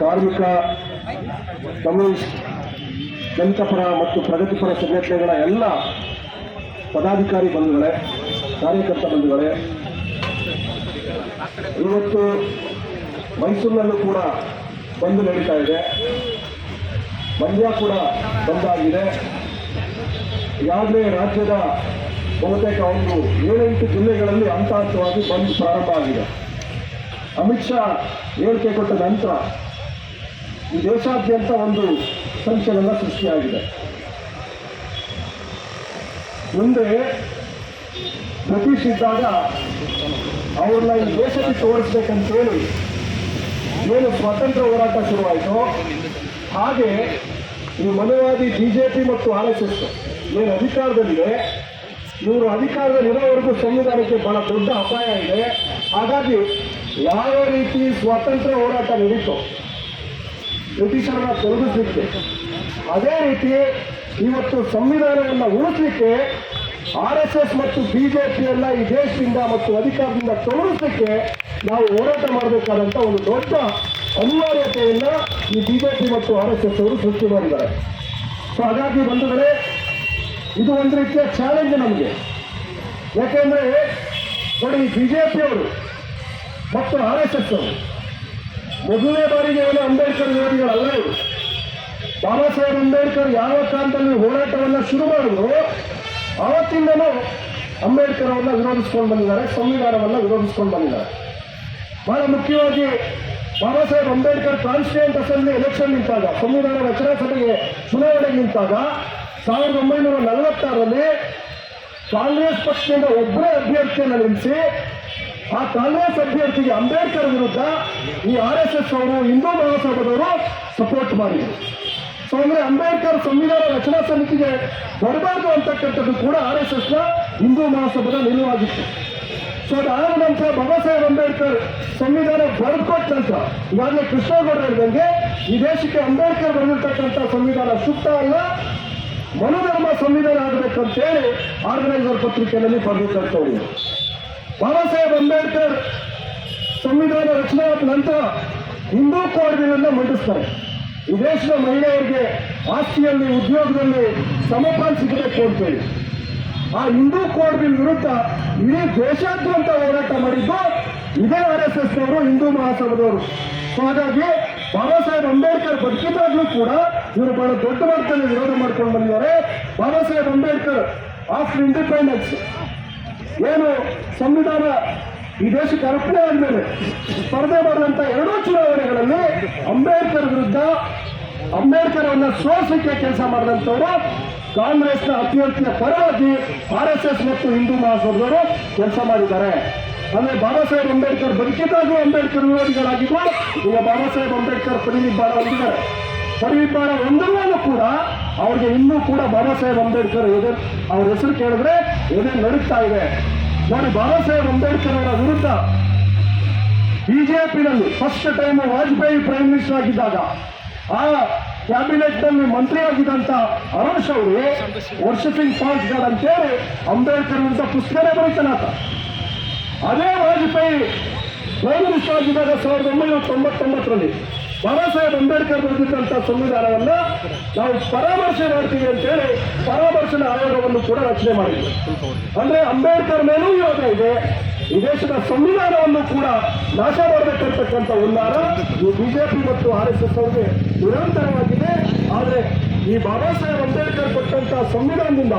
ಕಾರ್ಮಿಕ ಕಮ್ಯುನಿಸ್ಟ್, ದಲಿತಪರ ಮತ್ತು ಪ್ರಗತಿಪರ ಸಂಘಟನೆಗಳ ಎಲ್ಲ ಪದಾಧಿಕಾರಿ ಬಂಧುಗಳೇ, ಕಾರ್ಯಕರ್ತ ಬಂಧುಗಳೇ, ಇವತ್ತು ಮೈಸೂರಿನಲ್ಲೂ ಕೂಡ ಬಂದು ನಡೀತಾ ಇದೆ. ಮಂಡ್ಯ ಕೂಡ ಬಂದಾಗಿದೆ. ಯಾವುದೇ ರಾಜ್ಯದ ಬಹುತೇಕ ಒಂದು ಏಳೆಂಟು ಜಿಲ್ಲೆಗಳಲ್ಲಿ ಹಂತ ಹಂತವಾಗಿ ಬಂದ್ ಪ್ರಾರಂಭ ಆಗಿದೆ. ಅಮಿತ್ ಶಾ ಹೇಳಿಕೆ ಕೊಟ್ಟ ನಂತರ ದೇಶಾದ್ಯಂತ ಒಂದು ಸಂಚಲನ ಸೃಷ್ಟಿಯಾಗಿದೆ. ಮುಂದೆ ಬ್ರಿಟಿಷ್ ಇದ್ದಾಗ ಅವ್ರನ್ನ ಈ ದೇಶಕ್ಕೆ ತೋರಿಸ್ಬೇಕಂತೇಳಿ ಏನು ಸ್ವಾತಂತ್ರ್ಯ ಹೋರಾಟ ಶುರುವಾಯಿತು, ಹಾಗೆ ಈ ಮನುವಾದಿ ಬಿಜೆಪಿ ಮತ್ತು ಆರ್ ಎಸ್ ಎಸ್ ಏನು ಅಧಿಕಾರದಲ್ಲಿದೆ, ಇವರು ಅಧಿಕಾರದಲ್ಲಿರೋವರೆಗೂ ಸಂವಿಧಾನಕ್ಕೆ ಬಹಳ ದೊಡ್ಡ ಅಪಾಯ ಇದೆ. ಹಾಗಾಗಿ ಯಾವ ರೀತಿ ಸ್ವಾತಂತ್ರ್ಯ ಹೋರಾಟ ನಡೀತು ಬ್ರಿಟಿಷರನ್ನ ತೊಲಗಿಸ್ಲಿಕ್ಕೆ ಅದೇ ರೀತಿ ಇವತ್ತು ಸಂವಿಧಾನವನ್ನು ಉಳಿಸ್ಲಿಕ್ಕೆ, ಆರ್ ಎಸ್ ಎಸ್ ಮತ್ತು ಬಿಜೆಪಿಯನ್ನ ಈ ದೇಶದಿಂದ ಮತ್ತು ಅಧಿಕಾರದಿಂದ ತೊಲಗಿಸ್ಲಿಕ್ಕೆ ನಾವು ಹೋರಾಟ ಮಾಡಬೇಕಾದಂತ ಒಂದು ದೊಡ್ಡ ಅನಿವಾರ್ಯತೆಯನ್ನ ಈ ಬಿಜೆಪಿ ಮತ್ತು ಆರ್ ಎಸ್ ಎಸ್ ಅವರು ಸೃಷ್ಟಿ ಮಾಡಿದ್ದಾರೆ. ಸೊ ಹಾಗಾಗಿ ಬಂಧುಗಳೇ, ಇದು ಒಂದು ರೀತಿಯ ಚಾಲೆಂಜ್ ನಮಗೆ. ಯಾಕೆಂದ್ರೆ ನೋಡಿ ಬಿಜೆಪಿಯವರು ಮತ್ತು ಆರ್ ಎಸ್ ಎಸ್ ಅವರು ಮೊದಲನೇ ಬಾರಿಗೆ ಏನು ಅಂಬೇಡ್ಕರ್ ವಿರೋಧಿಗಳಲ್ಲ ಬಾಬಾ ಸಾಹೇಬ್ ಅಂಬೇಡ್ಕರ್ ಯಾವ ಕಾಲದಲ್ಲಿ ಹೋರಾಟವನ್ನ ಶುರು ಮಾಡಿದ್ರು ಆವತ್ತಿಂದನೂ ಅಂಬೇಡ್ಕರ್ ಅವರನ್ನ ವಿರೋಧಿಸ್ಕೊಂಡು ಬಂದಿದ್ದಾರೆ, ಸಂವಿಧಾನವನ್ನ ವಿರೋಧಿಸ್ಕೊಂಡು ಬಂದಿದ್ದಾರೆ. ಬಹಳ ಮುಖ್ಯವಾಗಿ Baba Saheb Ambedkar constituent assembly election ನಿಂತಾಗ, ಸಂವಿಧಾನ ರಚನಾ ಸಭೆಗೆ ಚುನಾವಣೆ ನಿಂತಾಗ, ಸಾವಿರದ ಒಂಬೈನೂರ ನಲವತ್ತಾರರಲ್ಲಿ ಕಾಂಗ್ರೆಸ್ ಪಕ್ಷದಿಂದ ಒಬ್ಬರೇ ಅಭ್ಯರ್ಥಿಯನ್ನು ನಿಲ್ಲಿಸಿ ಆ ಕಾಂಗ್ರೆಸ್ ಅಭ್ಯರ್ಥಿಗೆ ಅಂಬೇಡ್ಕರ್ ವಿರುದ್ಧ ಈ ಆರ್ ಎಸ್ ಎಸ್ ಅವರು, ಹಿಂದೂ ಮಹಾಸಭಾದವರು ಸಪೋರ್ಟ್ ಮಾಡಿದರು ಸೊ ಅಂದ್ರೆ ಅಂಬೇಡ್ಕರ್ ಸಂವಿಧಾನ ರಚನಾ ಸಮಿತಿಗೆ ಬರಬಾರ್ದು ಅಂತಕ್ಕಂಥದ್ದು ಕೂಡ ಆರ್ ಎಸ್ ಎಸ್ನ ಹಿಂದೂ ಮಹಾಸಭದ ನಿಲುವಾಗಿತ್ತು. ಸೊ ಅದಾದ ನಂತರ ಬಾಬಾ ಸಾಹೇಬ್ ಅಂಬೇಡ್ಕರ್ ಸಂವಿಧಾನ ಬರೆದುಕೊಟ್ಟ ನಂತರ ಈಗಾಗಲೇ ಕೃಷ್ಣೇಗೌಡರು ಹೇಳಿದಂಗೆ ಈ ದೇಶಕ್ಕೆ ಅಂಬೇಡ್ಕರ್ ಬರೆದಿರ್ತಕ್ಕಂಥ ಸಂವಿಧಾನ ಸೂಕ್ತ ಅಲ್ಲ, ಮನುಧರ್ಮ ಸಂವಿಧಾನ ಆಗಬೇಕಂತೇಳಿ ಆರ್ಗನೈಸರ್ ಪತ್ರಿಕೆಯಲ್ಲಿ ಬರೆದಿದ್ದಂಥವ್ರು ಬಾಬಾ ಸಾಹೇಬ್ ಅಂಬೇಡ್ಕರ್ ಸಂವಿಧಾನ ರಚನೆ ಆದ ನಂತರ ಹಿಂದೂ ಕೋಡ್ ಮಂಡಿಸ್ತಾರೆ. ಈ ಮಹಿಳೆಯರಿಗೆ ಆಸ್ತಿಯಲ್ಲಿ, ಉದ್ಯೋಗದಲ್ಲಿ ಸಮಪಾಲ್ ಸಿಗಬೇಕು ಆ ಹಿಂದೂ ಕೋಡ್ ವಿರುದ್ಧ ಇಡೀ ದೇಶಾದ್ಯಂತ ಹೋರಾಟ ಮಾಡಿದ್ದು ಇದೇ ಆರ್ ಎಸ್ ಎಸ್ ನವರು, ಹಿಂದೂ ಮಹಾಸಭದವರು. ಸೊ ಹಾಗಾಗಿ ಬಾಬಾ ಸಾಹೇಬ್ ಅಂಬೇಡ್ಕರ್ ಬದುಕಿದಾಗ್ಲೂ ಕೂಡ ಇವರು ಬಹಳ ದೊಡ್ಡ ಮಟ್ಟದಲ್ಲಿ ವಿರೋಧ ಮಾಡ್ಕೊಂಡು ಬಂದಿದ್ದಾರೆ. Baba Saheb Ambedkar of independence. ಏನು ಸಂವಿಧಾನ ಈ ದೇಶಕ್ಕೆ ಅರ್ಪಣೆ ಆದ್ಮೇಲೆ ಸ್ಪರ್ಧೆ ಮಾಡಿದಂತ ಎರಡೂ ಚುನಾವಣೆಗಳಲ್ಲಿ ಅಂಬೇಡ್ಕರ್ ವಿರುದ್ಧ ಅಂಬೇಡ್ಕರ್ ಅವನ್ನ ಸೋಲಿಸಲಿಕ್ಕೆ ಕೆಲಸ ಮಾಡಿದಂಥವರು ಕಾಂಗ್ರೆಸ್ನ ಅಭ್ಯರ್ಥಿಯ ಪರವಾಗಿ ಆರ್ ಎಸ್ ಎಸ್ ಮತ್ತು ಹಿಂದೂ ಮಹಾಸಭದವರು ಕೆಲಸ ಮಾಡಿದ್ದಾರೆ. ಅಂದ್ರೆ ಬಾಬಾ ಸಾಹೇಬ್ ಅಂಬೇಡ್ಕರ್ ಬದುಕಿದ್ದಾಗೂ ಅಂಬೇಡ್ಕರ್ ವಿರೋಧಿಗಳಾಗಿದ್ದು, ಈಗ ಬಾಬಾ ಸಾಹೇಬ್ ಅಂಬೇಡ್ಕರ್ ಪರಿನಿಬ್ಬಾಣ ಹೊಂದಿದ್ದಾರೆ. ಪರಿನಿಬ್ಬಾಣ ಹೊಂದಿರುವಾಗಲೂ ಕೂಡ ಅವ್ರಿಗೆ ಇನ್ನೂ ಕೂಡ ಬಾಬಾ ಸಾಹೇಬ್ ಅಂಬೇಡ್ಕರ್ ಅವ್ರ ಹೆಸರು ಕೇಳಿದ್ರೆ ಎದೆ ನಡುತ್ತಾ ಇದೆ, ನಾನು ಬಾಬಾ ಸಾಹೇಬ್ ಅಂಬೇಡ್ಕರ್ ಅವರ ವಿರುದ್ಧ ಬಿಜೆಪಿನಲ್ಲಿ first time Vajpayee prime minister ಆಗಿದ್ದಾಗ, ಆ ಕ್ಯಾಬಿನೆಟ್ನಲ್ಲಿ ಮಂತ್ರಿ ಆಗಿದ್ದಂತ ಅರುಣ್ ಅವರು ವರ್ಷಿಂಗ್ ಫಾಲ್ಸ್ ಗಾರ್ಡ್ ಅಂತೇಳಿ ಅಂಬೇಡ್ಕರ್ ಅಂತ ಪುಸ್ತಕನೇ ಬರೀತಾನಾತ ಅದೇ ವಾಜಪೇಯಿ ಪ್ರೈಮ್ ಮಿನಿಸ್ಟರ್ ಆಗಿದ್ದಾಗ ಸಾವಿರದ ಒಂಬೈನೂರ ತೊಂಬತ್ತೊಂಬತ್ತರಲ್ಲಿ ಬಾಬಾ ಸಾಹೇಬ್ ಅಂಬೇಡ್ಕರ್ ಬರೆದಿದ್ದಂಥ ಸಂವಿಧಾನವನ್ನ ನಾವು ಪರಾಮರ್ಶೆ ಮಾಡ್ತೀವಿ ಅಂತೇಳಿ ಪರಾಮರ್ಶನ ಆಯೋಗವನ್ನು ಕೂಡ ರಚನೆ ಮಾಡಿದ್ವಿ. ಅಂದ್ರೆ ಅಂಬೇಡ್ಕರ್ ಮೇಲೂ ಯೋಗ ಇದೆ. ಈ ದೇಶದ ಸಂವಿಧಾನವನ್ನು ಕೂಡ ನಾಶ ಮಾಡಬೇಕಂತಕ್ಕಂಥ ಉನ್ನಾರ ಈ ಬಿಜೆಪಿ ಮತ್ತು ಆರ್ ಎಸ್ ಎಸ್ ಅವರಿಗೆ ನಿರಂತರವಾಗಿದೆ. ಆದರೆ ಈ ಬಾಬಾ ಸಾಹೇಬ್ ಅಂಬೇಡ್ಕರ್ ಕೊಟ್ಟಂತ ಸಂವಿಧಾನದಿಂದ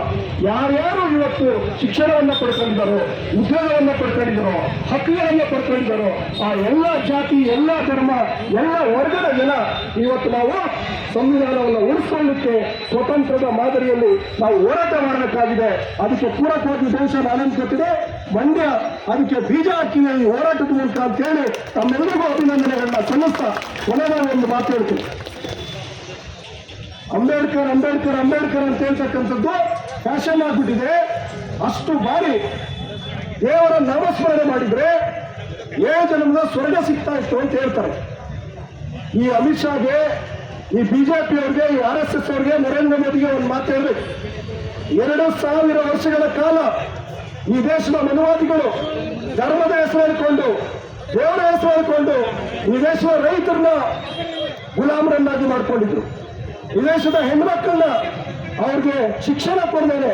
ಯಾರ್ಯಾರು ಇವತ್ತು ಶಿಕ್ಷಣವನ್ನ ಪಡ್ಕೊಂಡಿದ್ದಾರೋ, ಉದ್ಯೋಗವನ್ನ ಪಡ್ಕೊಂಡಿದ್ದಾರೋ, ಹಕ್ಕುಗಳನ್ನ ಪಡ್ಕೊಂಡಿದ್ದಾರೋ, ಆ ಎಲ್ಲ ಜಾತಿ, ಎಲ್ಲ ಧರ್ಮ, ಎಲ್ಲ ವರ್ಗದ ಜನ ಇವತ್ತು ನಾವು ಸಂವಿಧಾನವನ್ನು ಉಳಿಸ್ಕೊಳ್ಳಿಕ್ಕೆ ಸ್ವತಂತ್ರದ ಮಾದರಿಯಲ್ಲಿ ನಾವು ಹೋರಾಟ ಮಾಡಬೇಕಾಗಿದೆ. ಅದಕ್ಕೆ ಪೂರಕವಾಗಿ ದೇಶ ನಾನೇನು ಗೊತ್ತಿದೆ ಮಂಡ್ಯ ಅದಕ್ಕೆ ಬೀಜ ಹಾಕಿ ಹೋರಾಟದ ಮೂಲಕ ಅಂತ ಹೇಳಿ ತಮ್ಮೆಲ್ಲರಿಗೂ ಅಭಿನಂದನೆಗಳನ್ನ ಸಲ್ಲಿಸ್ತಾ ಕೊನೆಗೆ ಒಂದು ಮಾತು ಹೇಳ್ತೀನಿ. ಅಂಬೇಡ್ಕರ್ ಅಂಬೇಡ್ಕರ್ ಅಂಬೇಡ್ಕರ್ ಅಂತ ಹೇಳ್ತಕ್ಕಂಥದ್ದು ಫ್ಯಾಷನ್ ಆಗ್ಬಿಟ್ಟಿದೆ. ಅಷ್ಟು ಬಾರಿ ದೇವರ ನಾಮಸ್ಮರಣೆ ಮಾಡಿದ್ರೆ ಏಳು ಜನ್ಮದ ಸ್ವರ್ಗ ಸಿಗ್ತಾ ಇತ್ತು ಅಂತ ಹೇಳ್ತಾರೆ. ಈ ಅಮಿತ್ ಶಾಗೆ, ಈ ಬಿಜೆಪಿ ಅವ್ರಿಗೆ, ಈ ಆರ್ ಎಸ್ ಎಸ್ ಅವ್ರಿಗೆ, ನರೇಂದ್ರ ಮೋದಿಗೆ ಒಂದು ಮಾತು ಹೇಳ್ಬೇಕು. ಎರಡು ಸಾವಿರ ವರ್ಷಗಳ ಕಾಲ ಈ ದೇಶದ ಮನುವಾದಿಗಳು ಧರ್ಮದ ಹೆಸರು ದೇವರ ಹೆಸರು ಈ ದೇಶದ ರೈತರನ್ನ ಮಾಡ್ಕೊಂಡಿದ್ರು. ಈ ಹೆಣ್ಮಕ್ಕಳನ್ನ ಅವ್ರಿಗೆ ಶಿಕ್ಷಣ ಕೊಡ್ದೇನೆ,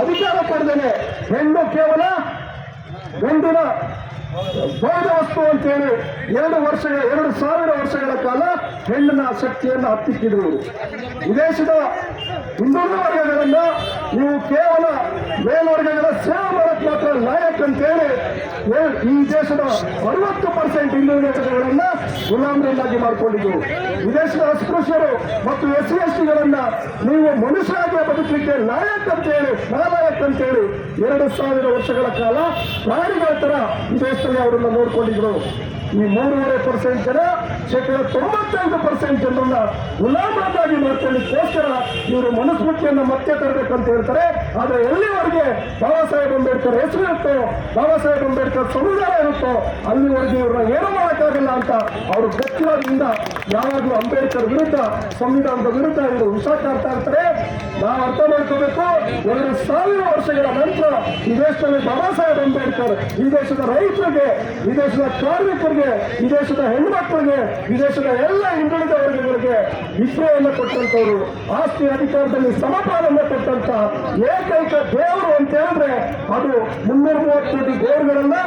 ಅಧಿಕಾರ ಕೊಡ್ದೇನೆ, ಹೆಣ್ಣು ಕೇವಲ ಗಂಡಿನ ಬೌದ್ಧ ವಸ್ತು ಅಂತೇಳಿ ಎರಡು ವರ್ಷಗಳ, ಎರಡು ಸಾವಿರ ವರ್ಷಗಳ ಕಾಲ ಹೆಣ್ಣಿನ ಶಕ್ತಿಯನ್ನು ಹತ್ತಿಕ್ಕಿದ್ರು. ವಿದೇಶದ ಹಿಂದೂ ವರ್ಗಗಳನ್ನ ನೀವು ಕೇವಲ ಮೇಲ್ವರ್ಗಗಳ ಸೇವೆ ಮಾಡಕ್ ಮಾತ್ರ ಲಾಯಕ್ ಅಂತೇಳಿ. ಈ ದೇಶದ ಅರವತ್ತು ಪರ್ಸೆಂಟ್ ಹಿಂದೂ ನೇತೃತ್ವಗಳನ್ನ ಗುಲಾಮರನ್ನಾಗಿ ಮಾಡಿಕೊಂಡಿದ್ರು. ವಿದೇಶದ ದೇಶದ ಅಸ್ಪೃಶ್ಯರು ಮತ್ತು ಎಸ್ ಸಿ ಎಸ್ ಟಿಗಳನ್ನ ನೀವು ಮನುಷ್ಯರಾಗಿ ಬದುಕಲಿಕ್ಕೆ ಲಾಯಕ್ ಅಂತೇಳಿ ನಾಲಾಯಕ್ ಅಂತೇಳಿ ಎರಡು ಸಾವಿರ ವರ್ಷಗಳ ಕಾಲ ಪ್ರಾಣಿಗಳ ತರ ಈ ದೇಶದಲ್ಲಿ ಅವರನ್ನ ನೋಡ್ಕೊಂಡಿದ್ರು. ಈ ಮೂರುವರೆ ಪರ್ಸೆಂಟ್ ಜನ ಶೇಕಡ ತೊಂಬತ್ತೈದು ಪರ್ಸೆಂಟ್ ಜನರನ್ನ ಗುಲಾಮರನ್ನಾಗಿ ಮಾಡ್ಕೊಳ್ಳಿಕ್ಕೋಸ್ಕರ ಇವರು ಮನುಸ್ಮೃತಿಯನ್ನ ಮತ್ತೆ ತರಬೇಕಂತ ಹೇಳ್ತಾರೆ. ಆದರೆ ಎಲ್ಲಿವರೆಗೆ ಬಾಬಾ ಸಾಹೇಬ್ ಅಂಬೇಡ್ಕರ್ ಹೆಸರು ಇರುತ್ತೋ ಬಾಬಾ ಸಾಹೇಬ್ ಅಂಬೇಡ್ಕರ್ ಸಂವಿಧಾನ ಇರುತ್ತೋ, ಅಲ್ಲಿವರೆಗೆ ಇವ್ರನ್ನ ಏನು ಮಾಡೋಕ್ಕಾಗಲ್ಲ ಅಂತ ಅವರು ಗಟ್ಟಿರೋದ್ರಿಂದ ಯಾವಾಗಲೂ ಅಂಬೇಡ್ಕರ್ ವಿರುದ್ಧ, ಸಂವಿಧಾನದ ವಿರುದ್ಧ ಇವರು ವಿಷ ಕಾಡ್ತಾ ಇರ್ತಾರೆ. ನಾವು ಅರ್ಥ ಮಾಡ್ಕೋಬೇಕು. ಎರಡು ಸಾವಿರ ವರ್ಷಗಳ ನಂತರ ಈ ದೇಶದಲ್ಲಿ ಬಾಬಾ ಸಾಹೇಬ್ ಅಂಬೇಡ್ಕರ್ ಈ ದೇಶದ ರೈತರಿಗೆ, ಈ ದೇಶದ ಕಾರ್ಮಿಕರಿಗೆ, ಈ ದೇಶದ ಹೆಣ್ಮಕ್ಳಿಗೆ ಈ ದೇಶದ ಎಲ್ಲ ಹಿಂದುಳಿದ ವರ್ಗಗಳಿಗೆ ವಿಶ್ವವನ್ನು ಕೊಟ್ಟಂತವರು ಆಸ್ತಿ ಅಧಿಕಾರದಲ್ಲಿ ಸಮಪಾಲನ್ನ ಕೊಟ್ಟಂತ ಏಕೈಕ ದೇವರು ಅಂತ ಹೇಳಿದ್ರೆ ಅದು ಮುನ್ನೂರ ಮೂವತ್ತು ಕೋಟಿ ದೇವರುಗಳನ್ನ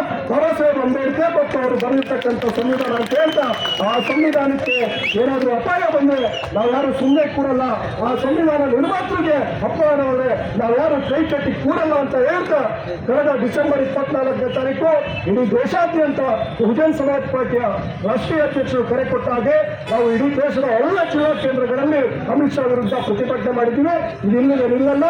ಅಂಬೇಡ್ಕರ್ ಮತ್ತು ಅವರು ಬರೆದಿರ್ತಕ್ಕಂಥ ಸಂವಿಧಾನ ಅಂತ ಹೇಳ್ತಾ, ಆ ಸಂವಿಧಾನಕ್ಕೆ ಏನಾದರೂ ಅಪಾಯ ಬಂದರೆ ನಾವು ಯಾರು ಸುಮ್ಮನೆ ಕೂಡಲ್ಲ. ಆ ಸಂವಿಧಾನ ನಿರ್ಮಾತೃಗೆ ಅಪಾಯವಾದರೆ ನಾವು ಯಾರು ಕೈ ಕಟ್ಟಿ ಕೂಡಲ್ಲ ಅಂತ ಹೇಳ್ತಾ, ಕಳೆದ ಡಿಸೆಂಬರ್ ಇಪ್ಪತ್ನಾಲ್ಕನೇ ತಾರೀಕು ಇಡೀ ದೇಶಾದ್ಯಂತ ಬಹುಜನ್ ಸಮಾಜ್ ಪಾರ್ಟಿಯ ರಾಷ್ಟ್ರೀಯ ಅಧ್ಯಕ್ಷರು ಕರೆ ಕೊಟ್ಟ ಹಾಗೆ ನಾವು ಇಡೀ ದೇಶದ ಎಲ್ಲ ಜಿಲ್ಲಾ ಕೇಂದ್ರಗಳಲ್ಲಿ ಅಮಿತ್ ಶಾ ವಿರುದ್ಧ ಪ್ರತಿಭಟನೆ ಮಾಡಿದ್ದೀವಿ. ಇದು ನಿಲ್ಲಲ್ಲ.